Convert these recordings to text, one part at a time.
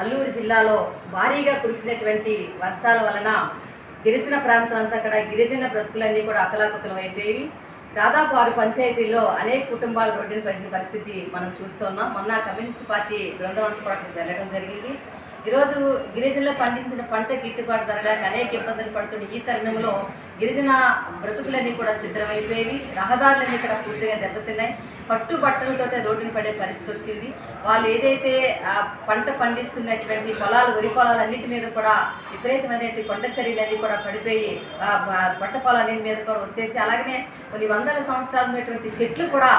అల్లూరు జిల్లాలో భారీగా కురిసినటువంటి వర్షాల వలన గిరిజన ప్రాంతం అంతా కూడా గిరిజన బ్రతుకులన్నీ కూడా అతలాకుతలం అయిపోయి దాదాపు ఆరు పంచాయతీల్లో అనేక కుటుంబాలు రోడ్డున పడిన పరిస్థితి మనం చూస్తున్నాం. మొన్న కమ్యూనిస్ట్ పార్టీ బృందం అంతా కూడా అక్కడికి వెళ్ళడం జరిగింది. ఈరోజు గిరిజనలో పండించిన పంట గిట్టుబాటు ధర లేక అనేక ఇబ్బందులు పడుతున్న ఈ తరుణంలో గిరిజన బ్రతుకులన్నీ కూడా ఛిద్రమైపోయేవి. రహదారులన్నీ ఇక్కడ పూర్తిగా దెబ్బతిన్నాయి. పట్టు బట్టలతో రోడ్డున పడే పరిస్థితి వచ్చింది. వాళ్ళు ఏదైతే పంట పండిస్తున్నటువంటి పొలాలు వరి పొలాలన్నిటి మీద కూడా విపరీతమైనటువంటి కొండ చర్యలన్నీ కూడా పడిపోయి పంట పొలాలన్నిటి మీద కూడా వచ్చేసి అలాగనే కొన్ని వందల సంవత్సరాలు ఉన్నటువంటి చెట్లు కూడా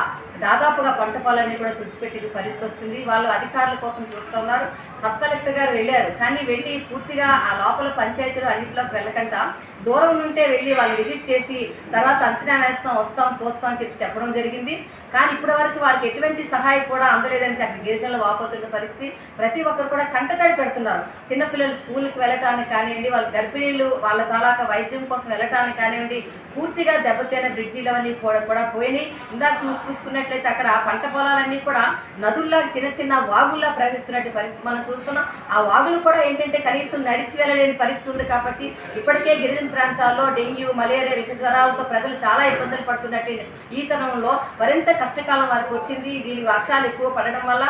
దాదాపుగా పంట పొలాన్ని కూడా తుడిచిపెట్టే పరిస్థితి వస్తుంది. వాళ్ళు అధికారుల కోసం చూస్తున్నారు సబ్ కలెక్టర్ గారు వెళ్ళారు. కానీ వెళ్ళి పూర్తిగా ఆ లోపల పంచాయతీలు అన్నింటిలోకి వెళ్ళకుండా దూరం నుంటే వెళ్ళి వాళ్ళు విజిట్ చేసి తర్వాత అంచనా వేస్తాం వస్తాం చూస్తాం అని చెప్పి చెప్పడం జరిగింది. కానీ ఇప్పటి వరకు వారికి ఎటువంటి సహాయం కూడా అందలేదని అక్కడ గిరిజనులు వాపోతున్న పరిస్థితి. ప్రతి ఒక్కరు కూడా కంటతడి పెడుతున్నారు. చిన్నపిల్లలు స్కూల్కి వెళ్ళటానికి కానివ్వండి వాళ్ళ గర్భిణీలు వాళ్ళ తాలాక వైద్యం కోసం వెళ్ళటానికి కానివ్వండి పూర్తిగా దెబ్బతిన బ్రిడ్జీలు అవన్నీ కూడా కూడా పోయినాయి. ఇందాక చూ చూసుకున్నట్లయితే అక్కడ పంట పొలాలన్నీ కూడా నదుల్లా చిన్న చిన్న వాగుల్లా ప్రవహిస్తున్నట్టు పరిస్థితి మనం చూస్తున్నాం. ఆ వాగులు కూడా ఏంటంటే కనీసం నడిచి వెళ్ళలేని పరిస్థితి ఉంది కాబట్టి ఇప్పటికే గిరిజన ప్రాంతాల్లో డెంగ్యూ మలేరియా విష జ్వరాలతో ప్రజలు చాలా ఇబ్బందులు పడుతున్నట్టు ఈ తరంలో మరింత కష్టకాలం వారికి వచ్చింది. దీని వర్షాలు ఎక్కువ పడడం వల్ల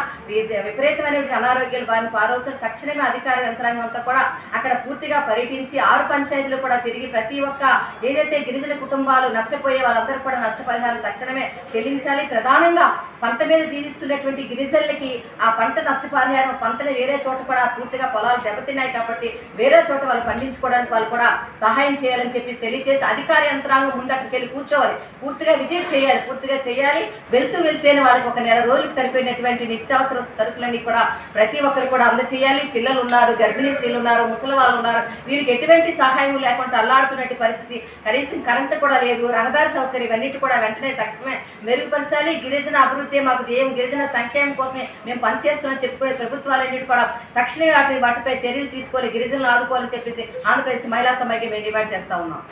విపరీతమైనటువంటి అనారోగ్యాలు వారిని పారవుతున్న తక్షణమే అధికార యంత్రాంగం అంతా కూడా అక్కడ పూర్తిగా పర్యటించి ఆరు పంచాయతీలు కూడా తిరిగి ప్రతి ఒక్క ఏదైతే గిరిజన కుటుంబాలు నష్టపోయే వాళ్ళందరూ కూడా నష్టపరిహారం తక్షణమే చెల్లించాలి. ప్రధానంగా పంట మీద జీవిస్తున్నటువంటి గిరిజనులకి ఆ పంట నష్టపరిహారం పంటని వేరే చోట కూడా పూర్తిగా పొలాలు దెబ్బతిన్నాయి కాబట్టి వేరే చోట వాళ్ళు పండించుకోవడానికి వాళ్ళు కూడా సహాయం చేయాలని చెప్పి తెలియజేసి అధికార యంత్రాంగం ముందు అక్కడికి వెళ్ళి కూర్చోవాలి. పూర్తిగా విజిట్ చేయాలి పూర్తిగా చేయాలి. వెళ్తూ వెళ్తేనే వాళ్ళకి ఒక నెల రోజులకు సరిపోయినటువంటి నిత్యావసర సరుకులన్నీ కూడా ప్రతి ఒక్కరు కూడా అందచేయాలి. పిల్లలు ఉన్నారు గర్భిణీ స్త్రీలు ఉన్నారు ముసలి వాళ్ళు ఉన్నారు. వీరికి ఎటువంటి సహాయం లేకుండా అల్లాడుతున్నట్టు పరిస్థితి కనీసం కరెంటు కూడా లేదు రహదారి సౌకర్యం ఇవన్నిటి కూడా వెంటనే తక్షణమే మెరుగుపరచాలి. గిరిజన అభివృద్ధి మాకు ఏం గిరిజన సంక్షేమం కోసమే మేము పనిచేస్తున్నాం చెప్పుకునే ప్రభుత్వాలన్నిటి కూడా తక్షణమే వాటి వాటిపై చర్యలు తీసుకోవాలి గిరిజనులు ఆదుకోవాలని చెప్పేసి ఆంధ్రప్రదేశ్ మహిళా సమైక్యం మేము డిమాండ్ చేస్తా ఉన్నాం.